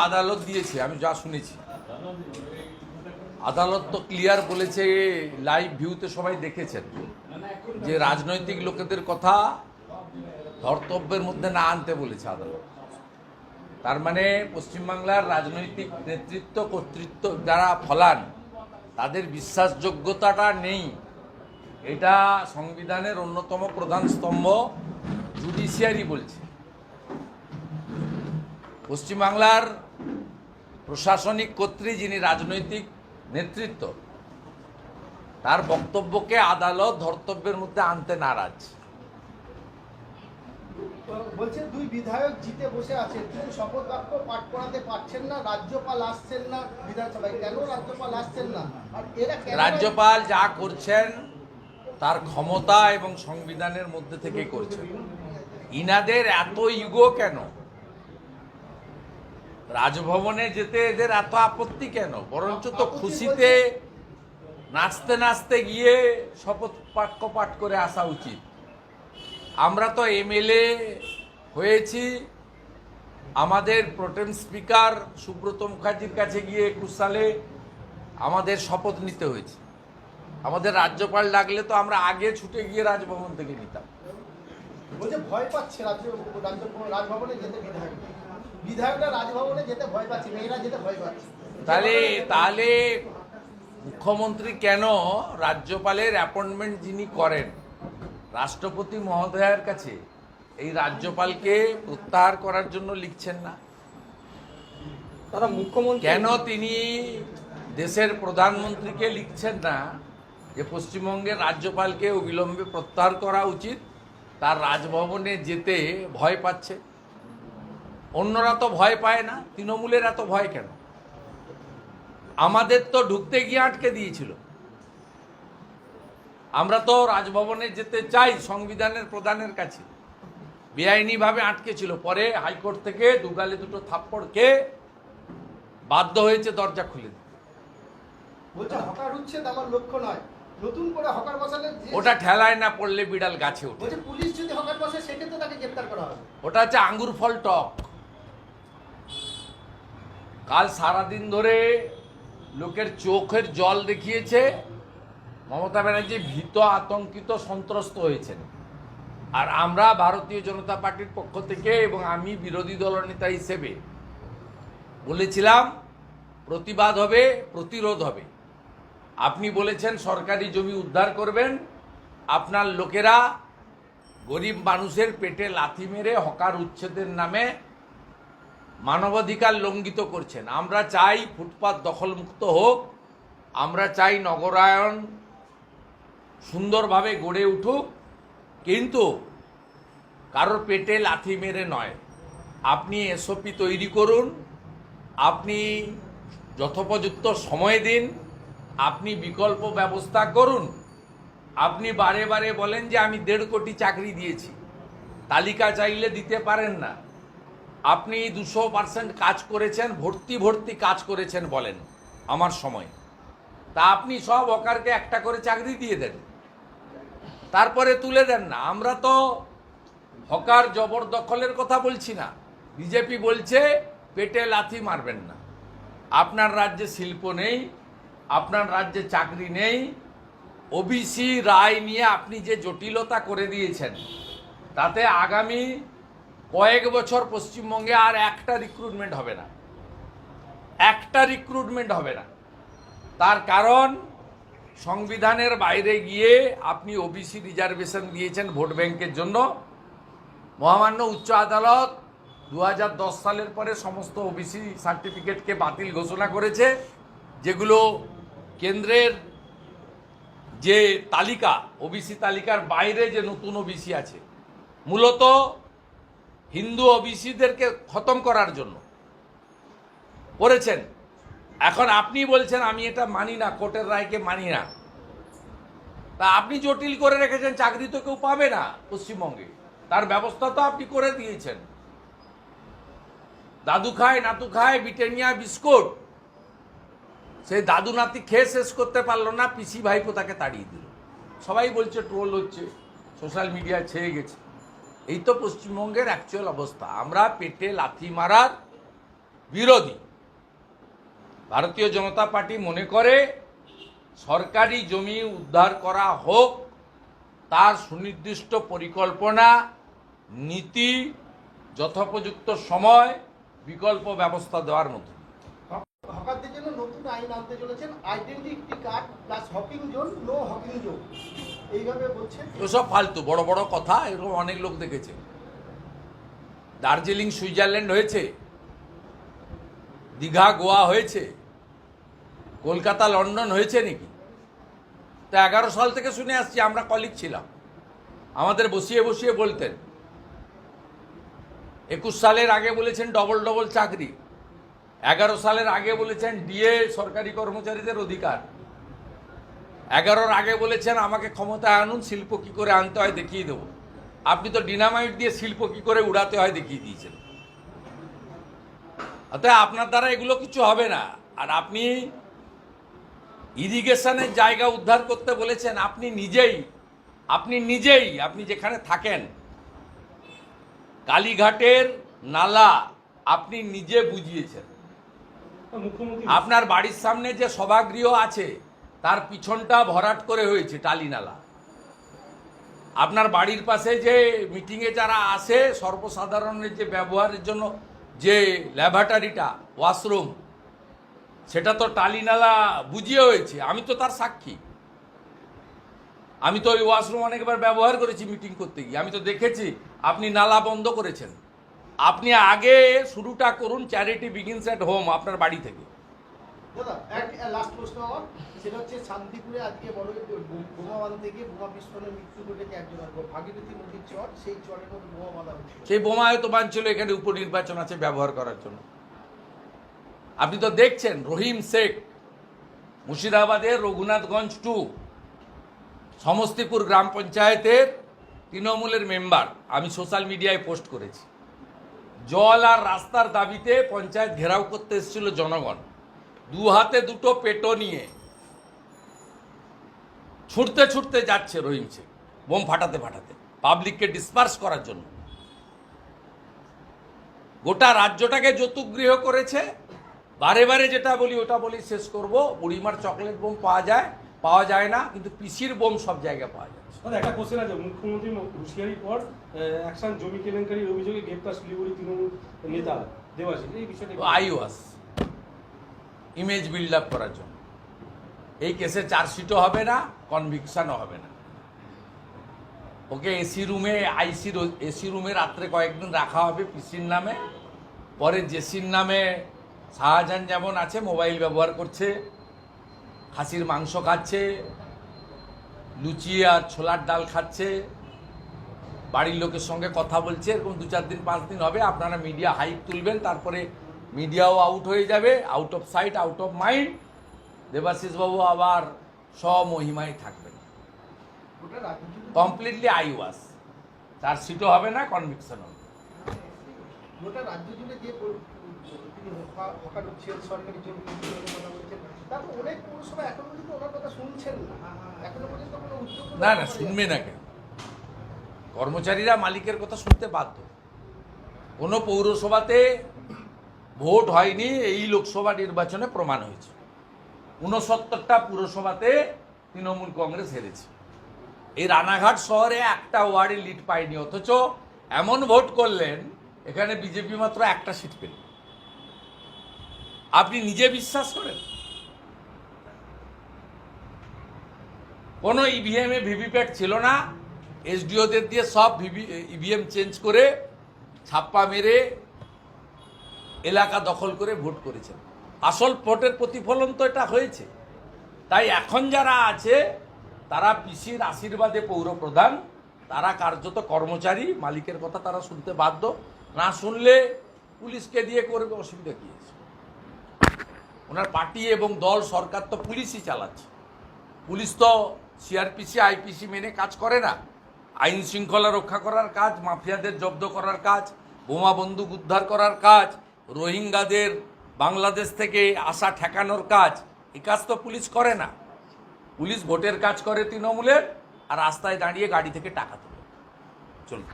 আদালত দিয়েছে, আমি যা শুনেছি। আদালত তো ক্লিয়ার বলেছে লাইভ ভিউতে সবাই দেখেছেন যে রাজনৈতিক লোকেদের কথা ধর্তব্যের মধ্যে না আনতে বলেছে আদালত। তার মানে পশ্চিমবাংলার রাজনৈতিক নেতৃত্ব, কর্তৃত্ব যারা ফলান, তাদের বিশ্বাসযোগ্যতাটা নেই। এটা সংবিধানের অন্যতম প্রধান স্তম্ভ জুডিশিয়ারি বলছে। পশ্চিমবাংলার প্রশাসনিক কর্ত্রী যিনি রাজনৈতিক নেতৃত্ব তার বক্তব্যকে আদালত ধর্তব্যের মধ্যে আনতে নারাজ। বলছে দুই বিধায়ক জিতে বসে আছেন কিন্তু শপথ বাক্য পাঠ করাতে পারছেন না রাজ্যপাল আসছেন না বিধানসভায়। কেন রাজ্যপাল আসছেন না? আর এরা রাজ্যপাল যা করছেন তার ক্ষমতা এবং সংবিধানের মধ্যে থেকে করছেন। ইনাদের এত ইগো কেন? রাজভবনে যেতে এদের এত আপত্তি কেন? বরঞ্চ তো খুশিতে নাচতে নাচতে গিয়ে শপথ বাক্য পাঠ করে আসা উচিত। আমরা তো এমএলএ হয়েছি। আমাদের প্রোটেম স্পিকার সুব্রত মুখার্জির কাছে গিয়ে একুশ সালে আমাদের শপথ নিতে হয়েছে। আমাদের রাজ্যপাল ডাকলে তো আমরা আগে ছুটে গিয়ে রাজভবন থেকে নিতাম। ভয় পাচ্ছে রাজভবনে যেতে বিধায়করা রাজভবনে যেতে ভয় পাচ্ছে মেয়েরা যেতে ভয় পাচ্ছে। তাহলে তাহলে মুখ্যমন্ত্রী কেন রাজ্যপালের অ্যাপয়েন্টমেন্ট যিনি করেন রাষ্ট্রপতি মহোদয়ের কাছে এই রাজ্যপালকে প্রত্যাহার করার জন্য লিখছেন না? দাদা মুখ্যমন্ত্রী কেন তিনি দেশের প্রধানমন্ত্রীকে লিখছেন না যে পশ্চিমবঙ্গের রাজ্যপালকে অবিলম্বে প্রত্যাহার করা উচিত তার রাজভবনে যেতে ভয় পাচ্ছে? অন্যরা তো ভয় পায় না তৃণমূলের এত ভয় কেন? আমাদের তো ঢুকতে গিয়ে আটকে দিয়েছিল। আমরা তো রাজভবনে যেতে চাই সংবিধানের প্রধানের কাছে। বেআইনিভাবে আটকে ছিল। পরে হাইকোর্ট থেকে দুগালে দুটো থাপ্পড়কে বাধ্য হয়েছে দরজা খুলে ওটা ঠেলায় না পড়লে বিড়াল গাছে ওঠে। পুলিশ যদি হকার বসে সেক্ষেত্রে তাকে গ্রেপ্তার করা হবে। ওটা হচ্ছে আঙ্গুর ফল টক। কাল সারাদিন ধরে লোকের চোখের জল দেখিয়েছে। মমতা ব্যানার্জি ভীত, আতঙ্কিত, সন্ত্রস্ত হয়েছেন। আর আমরা ভারতীয় জনতা পার্টির পক্ষ থেকে এবং আমি বিরোধী দলনেতা হিসেবে বলেছিলাম, প্রতিবাদ হবে, প্রতিরোধ হবে। আপনি বলেছেন সরকারি জমি উদ্ধার করবেন। আপনার লোকেরা গরিব মানুষের পেটে লাথি মেরে হকার উচ্ছেদের নামে মানবাধিকার লঙ্ঘিত করছেন। আমরা চাই ফুটপাত দখলমুক্ত হোক, আমরা চাই নগরায়ন সুন্দরভাবে গড়ে উঠুক, কিন্তু কারোর পেটে লাথি মেরে নয়। আপনি এসওপি তৈরি করুন, আপনি যথোপযুক্ত সময় দিন, আপনি বিকল্প ব্যবস্থা করুন। আপনি বারে বারে বলেন যে আমি দেড় কোটি চাকরি দিয়েছি। তালিকা চাইলে দিতে পারেন না। আপনি দুশো পার্সেন্ট কাজ করেছেন, ভর্তি ভর্তি কাজ করেছেন বলেন আমার সময়। তা আপনি সব হকারকে একটা করে চাকরি দিয়ে দেন। তারপরে তুলে দেন না। আমরা তো হকার জবরদখলের কথা বলছি না। বিজেপি বলছে, পেটে লাথি মারবেন না। আপনার রাজ্যে শিল্প নেই, আপনার রাজ্যে চাকরি নেই, ওবিসি রায় নিয়ে আপনি যে জটিলতা করে দিয়েছেন, তাতে আগামী কয়েক বছর পশ্চিমবঙ্গে আর একটা রিক্রুটমেন্ট হবে না। একটা রিক্রুটমেন্ট হবে না। তার কারণ, সংবিধানের বাইরে গিয়ে আপনি ওবিসি রিজার্ভেশন দিয়েছেন ভোট ব্যাংকের জন্য। মহামান্য উচ্চ আদালত দু হাজার দশ সালের পরে সমস্ত ওবিসি সার্টিফিকেটকে বাতিল ঘোষণা করেছে, যেগুলো কেন্দ্রের যে তালিকা ওবিসি তালিকার বাইরে যে নতুন ওবিসি আছে। মূলত হিন্দু ও ওবিসিদেরকে খতম করার জন্য। করেছেন। এখন আপনি বলছেন, আমি এটা মানি না, কোর্টের রায়কে মানি না। তা আপনি জটিল করে রেখেছেন, চাকরি তো কেউ পাবে না পশ্চিমবঙ্গে। তার ব্যবস্থা তো আপনি করে দিয়েছেন। দাদু খায়, নাতু খায়, ব্রিটানিয়া বিস্কুট। সে দাদু নাতি খেয়ে শেষ করতে পারল না, পিসি ভাইপো তাকে তাড়িয়ে দিল। সবাই বলছে, ট্রোল হচ্ছে, সোশ্যাল মিডিয়ায় ছেয়ে গেছে। এই তো পশ্চিমবঙ্গের অ্যাকচুয়াল অবস্থা। আমরা পেটে লাথি মারার বিরোধী। ভারতীয় জনতা পার্টি মনে করে, সরকারি জমি উদ্ধার করা হোক, তার সুনির্দিষ্ট পরিকল্পনা, নীতি, যথোপযুক্ত সময়, বিকল্প ব্যবস্থা দেওয়ার মতো হকারদের জন্য নতুন আইন আনতে চলেছেন identity card plus hawking zone, no hawking zone. এইভাবে বলছেন ওসব ফালতু, বড় বড় কথা, এরকম অনেক লোক দেখেছে। দার্জিলিং, সুইজারল্যান্ড হয়েছে। দীঘা, গোয়া হয়েছে। কলকাতা, লন্ডন হয়েছে নাকি? তো এগারো সাল থেকে শুনে আসছি, আমরা কলিগ ছিলাম। আমাদের বসিয়ে বসিয়ে বলতেন। একুশ সালের আগে বলেছেন ডবল ডবল চাকরি। এগারো সালের আগে বলেছেন ডিএ সরকারি কর্মচারীদের অধিকার। এগারোর আগে বলেছেন আমাকে ক্ষমতায় আনুন, শিল্প কি করে আনতে হয় দেখিয়ে দেবো। আপনি তো ডিনামাইট দিয়ে শিল্প কি করে উড়াতে হয় দেখিয়ে দিয়েছেন। অতএব আপনার দ্বারা এগুলো কিছু হবে না। আর আপনি ইরিগেশনের জায়গা উদ্ধার করতে বলেছেন, আপনি নিজেই আপনি নিজেই, আপনি যেখানে থাকেন, কালীঘাটের নালা আপনি নিজে বুঝিয়েছেন। আপনার বাড়ির সামনে যে সভাগৃহ আছে, তার পিছনটা ভরাট করে হয়েছে টালি নালা। আপনার বাড়ির পাশে যে মিটিংয়ে যারা আসে, সর্বসাধারণের যে ব্যবহারের জন্য যে ল্যাবরেটরিটা, ওয়াশরুম, সেটা তো টালি নালা বুঝিয়ে হয়েছে। আমি তো তার সাক্ষী। আমি তো ওই ওয়াশরুম অনেকবার ব্যবহার করেছি মিটিং করতে গিয়ে। আমি তো দেখেছি, আপনি নালা বন্ধ করেছেন। আপনি আগে শুরুটা করুন চ্যারিটি বিগিনস অ্যাট হোম আপনার বাড়ি থেকে। দাদা লাস্ট প্রশ্ন আমার। সেটা হচ্ছে শান্তিপুরে আজকে বড় বোমা বাঁধতে গিয়ে বোমা বিস্ফোরণে মৃত্যু ঘটেছে একজনের ভাগীরথী নদীর চর সেই চরের মধ্যে বোমা বাঁধা সেই বোমা হয়তো বানছিল এখানে উপনির্বাচন আছে ব্যবহার করার জন্য। আপনি তো দেখছেন রহিম শেখ মুর্শিদাবাদের রঘুনাথগঞ্জ টু সমস্তিপুর গ্রাম পঞ্চায়েতের তৃণমূলের মেম্বার আমি সোশ্যাল মিডিয়ায় পোস্ট করেছি। জল আর রাস্তার দাবিতে পঞ্চায়েত ঘেরাও করতে এসেছিল জনগণ। দু হাতে দুটো পেটো নিয়ে ছুটতে ছুটতে যাচ্ছে রহিম শেখ, বোম ফাটাতে ফাটাতে, পাবলিককে ডিসপার্স করার জন্য। গোটা রাজ্যটাকে যৌতুকগৃহ করেছে। বারে বারে যেটা বলি, ওটা বলি, শেষ করব। বুড়িমার চকলেট বোম পাওয়া যায়। পাওয়া যায় না কিন্তু পিসির বোম সব জায়গায় পাওয়া যায়। দাদা একটা কোশ্চেন আছে মুখ্যমন্ত্রী হুঁশিয়ারির পর অ্যাকশন জমি কেলেঙ্কারির অভিযোগে গ্রেপ্তার শিলিগুড়ি তৃণমূল নেতা দেবাশিস। এই বিষয়টা তো আইওয়াস ইমেজ বিল্ড আপ করার জন্য। এই কেসে চার্জশিটও হবে না কনভিকশনও হবে না। ওকে এসি রুমে আইসির এসি রুমে রাত্রে কয়েকদিন রাখা হবে পিসির নামে। পরে জেসির নামে শাহজাহান যেমন আছে মোবাইল ব্যবহার করছে। খাসির মাংস খাচ্ছে, লুচি আর ছোলার ডাল খাচ্ছে, বাড়ির লোকের সঙ্গে কথা বলছে, এরকম দু চার দিন, পাঁচ দিন হবে, আপনারা মিডিয়া হাইপ তুলবেন, তারপরে মিডিয়াও আউট হয়ে যাবে out of sight out of mind Debashis babu আবার স্বমহিমায় থাকবেন। কমপ্লিটলি আই ওয়াস চার্জশিটও হবে না কনভিকশন হবে। গোটা রাজ্য জুড়ে যে না না, শুনবে না কেন কর্মচারীরা মালিকের কথা শুনতে বাধ্য। কোনো পৌরসভাতে ভোট হয়নি, এই লোকসভা নির্বাচনে প্রমাণ হয়েছে। উনসত্তরটা পুরসভাতে তৃণমূল কংগ্রেস হেরেছে। এই রানাঘাট শহরে একটা ওয়ার্ডে লিড পায়নি, অথচ এমন ভোট করলেন, এখানে বিজেপি মাত্র একটা সিট পেল। আপনি নিজে বিশ্বাস করেন? কোনো ইভিএমে ভিভিপ্যাট ছিল না। এসডিওদের দিয়ে সব ভিভি ইভিএম চেঞ্জ করে ছাপ্পা মেরে এলাকা দখল করে ভোট করেছেন। আসল ভোটের প্রতিফলন তো এটা হয়েছে। তাই এখন যারা আছে, তারা পিসির আশীর্বাদে পৌরপ্রধান তারা কার্যত কর্মচারী, মালিকের কথা তারা শুনতে বাধ্য। না শুনলে পুলিশকে দিয়ে করবে, অসুবিধা কী আছে? ওনার পার্টি এবং দল, সরকার তো পুলিশই চালাচ্ছে। পুলিশ তো সিআরপিসি, আইপিসি মেনে কাজ করে না। আইন শৃঙ্খলা রক্ষা করার কাজ, মাফিয়াদের জব্দ করার কাজ, বোমা বন্দুক উদ্ধার করার কাজ, রোহিঙ্গাদের বাংলাদেশ থেকে আসা ঠেকানোর কাজ, এ কাজ তো পুলিশ করে না। পুলিশ ভোটের কাজ করে তৃণমূলের, আর রাস্তায় দাঁড়িয়ে গাড়ি থেকে টাকা তোলে। চলুন.